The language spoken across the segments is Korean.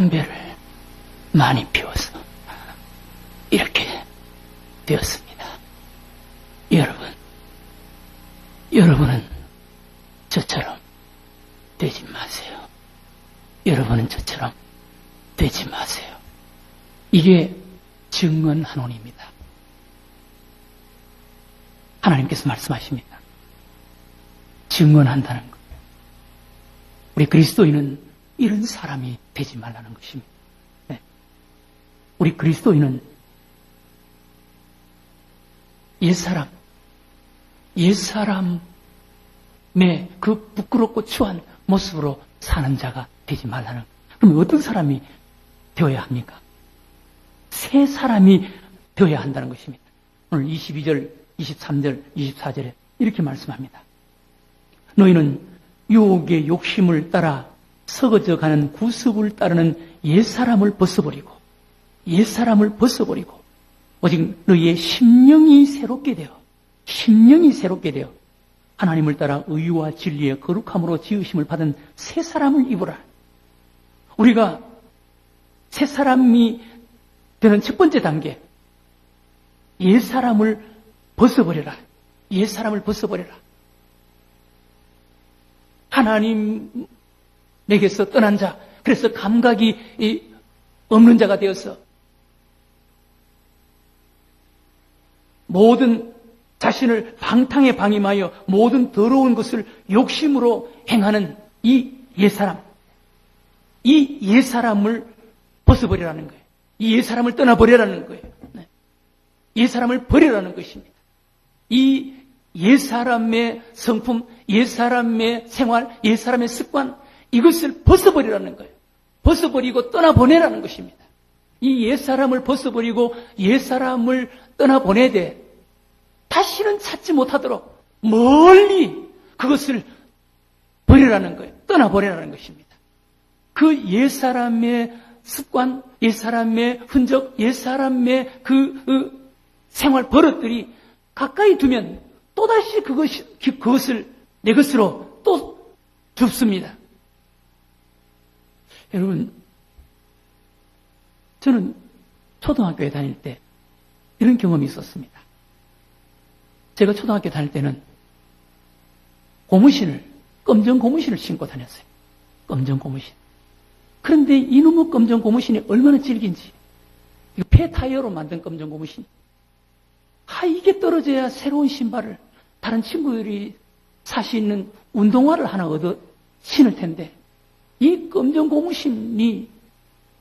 담배를 많이 피워서 이렇게 되었습니다. 여러분, 여러분은 저처럼 되지 마세요. 여러분은 저처럼 되지 마세요. 이게 증언한원입니다. 하나님께서 말씀하십니다. 증언한다는 것. 우리 그리스도인은 이런 사람이 되지 말라는 것입니다. 네. 우리 그리스도인은 옛사람, 옛사람의 그 부끄럽고 추한 모습으로 사는 자가 되지 말라는. 그럼 어떤 사람이 되어야 합니까? 새 사람이 되어야 한다는 것입니다. 오늘 22절, 23절, 24절에 이렇게 말씀합니다. 너희는 유혹의 욕심을 따라 썩어져 가는 구습을 따르는 옛사람을 벗어버리고 옛사람을 벗어버리고 오직 너희의 심령이 새롭게 되어 심령이 새롭게 되어 하나님을 따라 의와 진리의 거룩함으로 지으심을 받은 새 사람을 입으라. 우리가 새 사람이 되는 첫 번째 단계 옛 사람을 벗어버려라. 옛 사람을 벗어버려라. 하나님 에게서 떠난 자, 그래서 감각이 없는 자가 되어서 모든 자신을 방탕에 방임하여 모든 더러운 것을 욕심으로 행하는 이 옛사람, 이 옛사람을 벗어버리라는 거예요. 이 옛사람을 떠나버리라는 거예요. 네. 옛사람을 버리라는 것입니다. 이 옛사람의 성품, 옛사람의 생활, 옛사람의 습관, 이것을 벗어버리라는 거예요. 벗어버리고 떠나보내라는 것입니다. 이 옛사람을 벗어버리고 옛사람을 떠나보내야 돼. 다시는 찾지 못하도록 멀리 그것을 버리라는 거예요. 떠나버리라는 것입니다. 그 옛사람의 습관, 옛사람의 흔적, 옛사람의 그, 그 생활 버릇들이 가까이 두면 또다시 그것이, 그것을 내 것으로 또 줍습니다. 여러분, 저는 초등학교에 다닐 때 이런 경험이 있었습니다. 제가 초등학교 다닐 때는 고무신을, 검정 고무신을 신고 다녔어요. 검정 고무신. 그런데 이놈의 검정 고무신이 얼마나 질긴지. 폐 타이어로 만든 검정 고무신. 아, 이게 떨어져야 새로운 신발을 다른 친구들이 살수 있는 운동화를 하나 얻어 신을 텐데, 이 검정 고무신이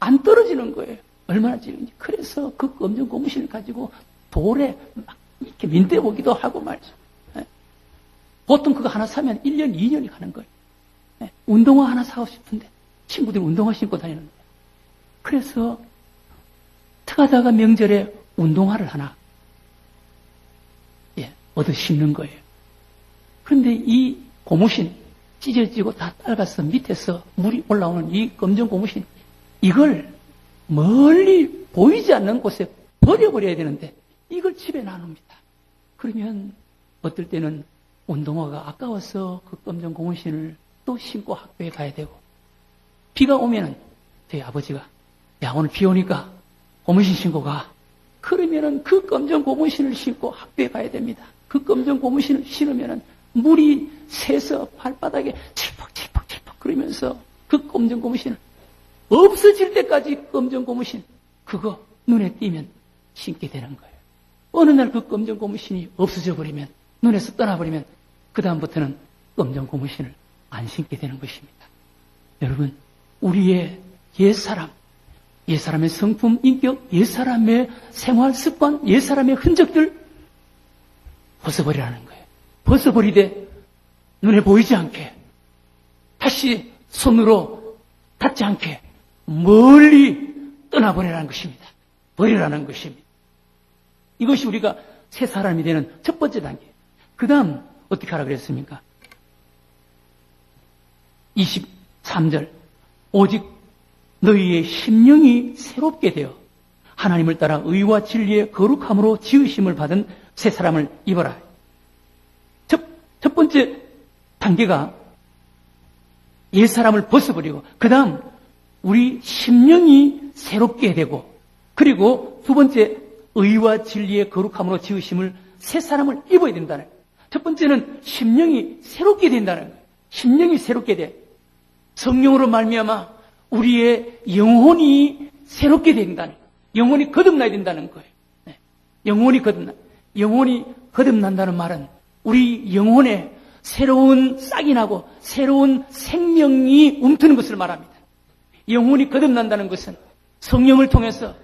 안 떨어지는 거예요. 얼마나 질긴지. 그래서 그 검정 고무신을 가지고 돌에 막 이렇게 민대 보기도 하고 말이죠. 예. 보통 그거 하나 사면 1년, 2년이 가는 거예요. 예. 운동화 하나 사고 싶은데 친구들이 운동화 신고 다니는 거예요. 그래서 특하다가 명절에 운동화를 하나 예, 얻어 신는 거예요. 그런데 이 고무신 찢어지고 다 딸가서 밑에서 물이 올라오는 이 검정 고무신 이걸 멀리 보이지 않는 곳에 버려버려야 되는데 이걸 집에 나눕니다. 그러면 어떨 때는 운동화가 아까워서 그 검정 고무신을 또 신고 학교에 가야 되고 비가 오면은 저희 아버지가 야 오늘 비 오니까 고무신 신고 가. 그러면은 그 검정 고무신을 신고 학교에 가야 됩니다. 그 검정 고무신을 신으면은 물이 새서 발바닥에 칠퍽칠퍽칠퍽 그러면서 그 검정 고무신을 없어질 때까지 검정 고무신 그거 눈에 띄면 신게 되는 거예요. 어느 날 그 검정 고무신이 없어져 버리면 눈에서 떠나버리면 그 다음부터는 검정 고무신을 안 신게 되는 것입니다. 여러분 우리의 옛사람 옛사람의 성품, 인격, 옛사람의 생활 습관, 옛사람의 흔적들 벗어버리라는 거예요. 벗어버리되 눈에 보이지 않게 다시 손으로 닿지 않게 멀리 떠나보내라는 것입니다. 버리라는 것입니다. 이것이 우리가 새 사람이 되는 첫 번째 단계. 그 다음 어떻게 하라 그랬습니까? 23절. 오직 너희의 심령이 새롭게 되어 하나님을 따라 의와 진리의 거룩함으로 지으심을 받은 새 사람을 입어라. 첫, 첫 번째 단계가 옛 사람을 벗어버리고 그 다음 우리 심령이 새롭게 되고 그리고 두 번째 의와 진리의 거룩함으로 지으심을 새 사람을 입어야 된다는. 첫 번째는 심령이 새롭게 된다는 거예요. 심령이 새롭게 돼. 성령으로 말미암아 우리의 영혼이 새롭게 된다는 거예요. 영혼이 거듭나야 된다는 거예요. 네. 영혼이 거듭나. 영혼이 거듭난다는 말은 우리 영혼에 새로운 싹이 나고 새로운 생명이 움트는 것을 말합니다. 영혼이 거듭난다는 것은 성령을 통해서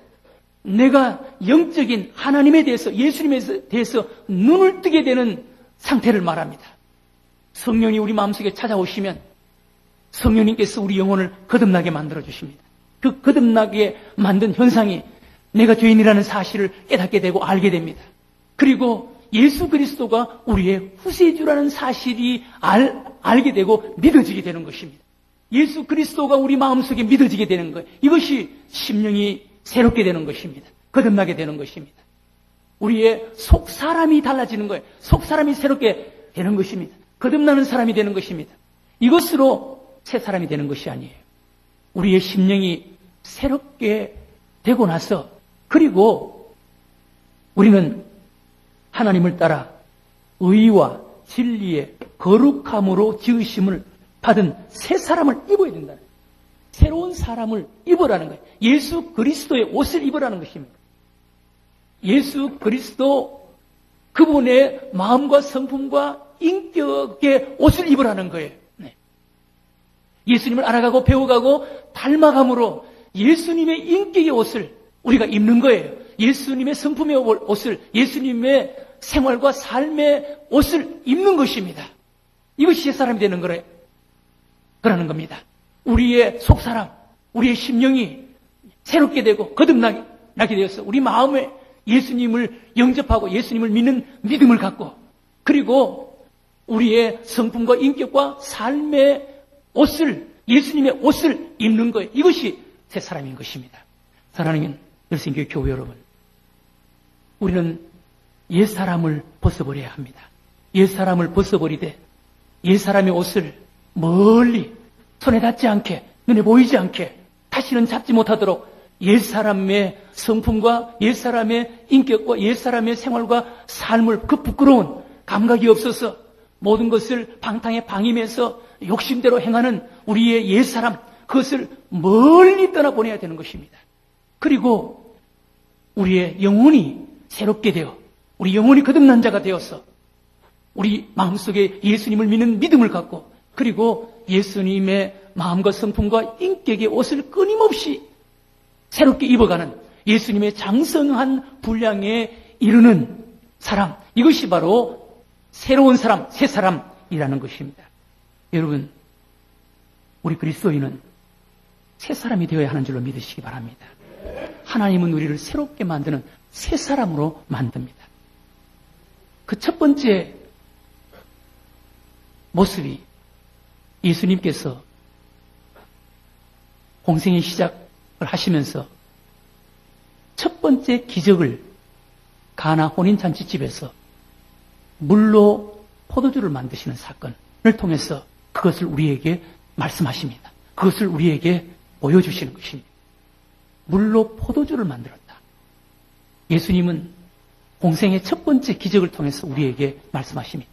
내가 영적인 하나님에 대해서 예수님에 대해서 눈을 뜨게 되는 상태를 말합니다. 성령이 우리 마음속에 찾아오시면 성령님께서 우리 영혼을 거듭나게 만들어 주십니다. 그 거듭나게 만든 현상이 내가 죄인이라는 사실을 깨닫게 되고 알게 됩니다. 그리고 예수 그리스도가 우리의 후세주라는 사실이 알, 알게 되고 믿어지게 되는 것입니다. 예수 그리스도가 우리 마음속에 믿어지게 되는 것. 이것이 심령이 새롭게 되는 것입니다. 거듭나게 되는 것입니다. 우리의 속 사람이 달라지는 거예요. 속 사람이 새롭게 되는 것입니다. 거듭나는 사람이 되는 것입니다. 이것으로 새 사람이 되는 것이 아니에요. 우리의 심령이 새롭게 되고 나서 그리고 우리는 하나님을 따라 의와 진리의 거룩함으로 지으심을 받은 새 사람을 입어야 된다. 새로운 사람을 입으라는 거예요. 예수 그리스도의 옷을 입으라는 것입니다. 예수 그리스도 그분의 마음과 성품과 인격의 옷을 입으라는 거예요. 네. 예수님을 알아가고 배워가고 닮아감으로 예수님의 인격의 옷을 우리가 입는 거예요. 예수님의 성품의 옷을, 예수님의 생활과 삶의 옷을 입는 것입니다. 이것이 옛사람이 되는 거래. 그러는 겁니다. 우리의 속사람, 우리의 심령이 새롭게 되고 거듭나게 되어서 우리 마음에 예수님을 영접하고 예수님을 믿는 믿음을 갖고 그리고 우리의 성품과 인격과 삶의 옷을 예수님의 옷을 입는 거예요. 이것이 새 사람인 것입니다. 사랑하는 열심교 교회 여러분, 우리는 옛 사람을 벗어버려야 합니다. 옛 사람을 벗어버리되 옛 사람의 옷을 멀리 손에 닿지 않게 눈에 보이지 않게 다시는 잡지 못하도록 옛 사람의 성품과 옛 사람의 인격과 옛 사람의 생활과 삶을 그 부끄러운 감각이 없어서 모든 것을 방탕에 방임해서 욕심대로 행하는 우리의 옛 사람 그것을 멀리 떠나보내야 되는 것입니다. 그리고 우리의 영혼이 새롭게 되어 우리 영혼이 거듭난 자가 되어서 우리 마음속에 예수님을 믿는 믿음을 갖고 그리고 예수님의 마음과 성품과 인격의 옷을 끊임없이 새롭게 입어가는 예수님의 장성한 분량에 이르는 사람 이것이 바로 새로운 사람, 새 사람이라는 것입니다. 여러분 우리 그리스도인은 새 사람이 되어야 하는 줄로 믿으시기 바랍니다. 하나님은 우리를 새롭게 만드는 새 사람으로 만듭니다. 그 첫 번째 모습이 예수님께서 공생의 시작을 하시면서 첫 번째 기적을 가나 혼인잔치집에서 물로 포도주를 만드시는 사건을 통해서 그것을 우리에게 말씀하십니다. 그것을 우리에게 보여주시는 것입니다. 물로 포도주를 만들었다. 예수님은 공생의 첫 번째 기적을 통해서 우리에게 말씀하십니다.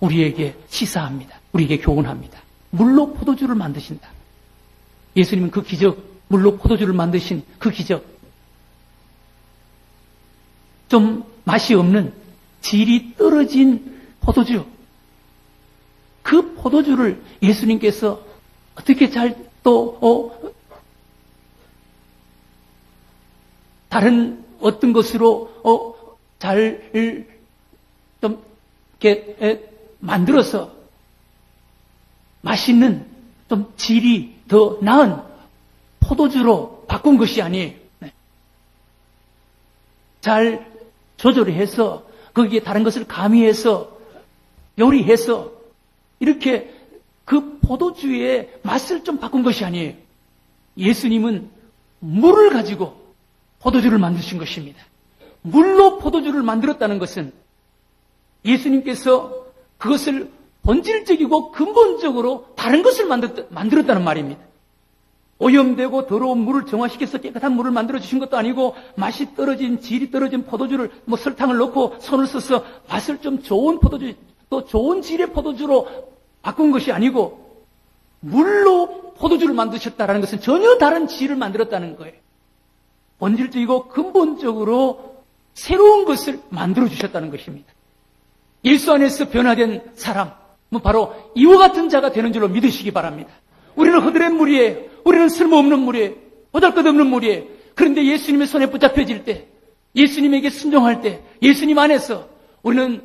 우리에게 시사합니다. 우리에게 교훈합니다. 물로 포도주를 만드신다. 예수님은 그 기적, 물로 포도주를 만드신 그 기적, 좀 맛이 없는 질이 떨어진 포도주, 그 포도주를 예수님께서 어떻게 잘 또 어, 다른 어떤 것으로 어, 잘좀 만들어서 맛있는 좀 질이 더 나은 포도주로 바꾼 것이 아니에요. 네. 잘 조절해서 거기에 다른 것을 가미해서 요리해서 이렇게 그 포도주의 맛을 좀 바꾼 것이 아니에요. 예수님은 물을 가지고 포도주를 만드신 것입니다. 물로 포도주를 만들었다는 것은 예수님께서 그것을 본질적이고 근본적으로 다른 것을 만들었 다는 말입니다. 오염되고 더러운 물을 정화시켜서 깨끗한 물을 만들어 주신 것도 아니고 맛이 떨어진 질이 떨어진 포도주를 뭐 설탕을 넣고 손을 써서 맛을 좀 좋은 포도주 또 좋은 질의 포도주로 바꾼 것이 아니고 물로 포도주를 만드셨다는 것은 전혀 다른 질을 만들었다는 거예요. 본질적이고 근본적으로 새로운 것을 만들어 주셨다는 것입니다. 예수 안에서 변화된 사람, 뭐 바로 이와 같은 자가 되는 줄로 믿으시기 바랍니다. 우리는 허드렛 물이에요. 우리는 쓸모없는 물이에요. 보잘것없는 물이에요. 그런데 예수님의 손에 붙잡혀질 때, 예수님에게 순종할 때, 예수님 안에서 우리는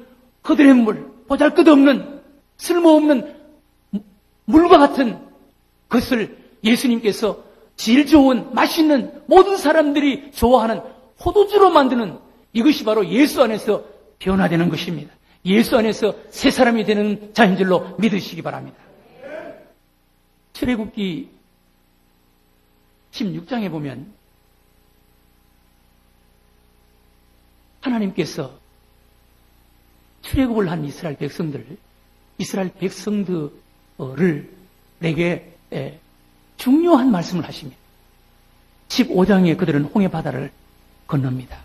허드렛 물, 보잘것없는, 쓸모없는 물과 같은 것을 예수님께서 질 좋은, 맛있는 모든 사람들이 좋아하는 포도주로 만드는 이것이 바로 예수 안에서 변화되는 것입니다. 예수 안에서 새 사람이 되는 자인 줄로 믿으시기 바랍니다. 출애굽기 16장에 보면 하나님께서 출애굽을 한 이스라엘 백성들, 이스라엘 백성들을 내게 에, 중요한 말씀을 하십니다. 15장에 그들은 홍해 바다를 건넙니다.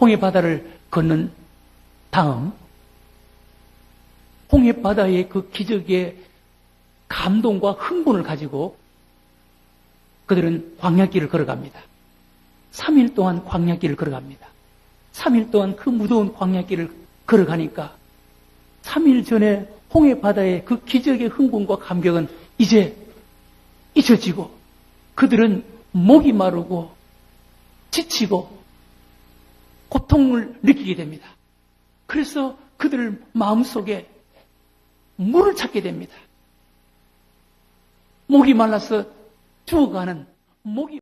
홍해 바다를 건넌 다음 홍해 바다의 그 기적의 감동과 흥분을 가지고 그들은 광야길을 걸어갑니다. 3일 동안 광야길을 걸어갑니다. 3일 동안 그 무더운 광야길을 걸어가니까 3일 전에 홍해 바다의 그 기적의 흥분과 감격은 이제 잊혀지고 그들은 목이 마르고 지치고 고통을 느끼게 됩니다. 그래서 그들 마음속에 물을 찾게 됩니다. 목이 말라서 죽어가는 목이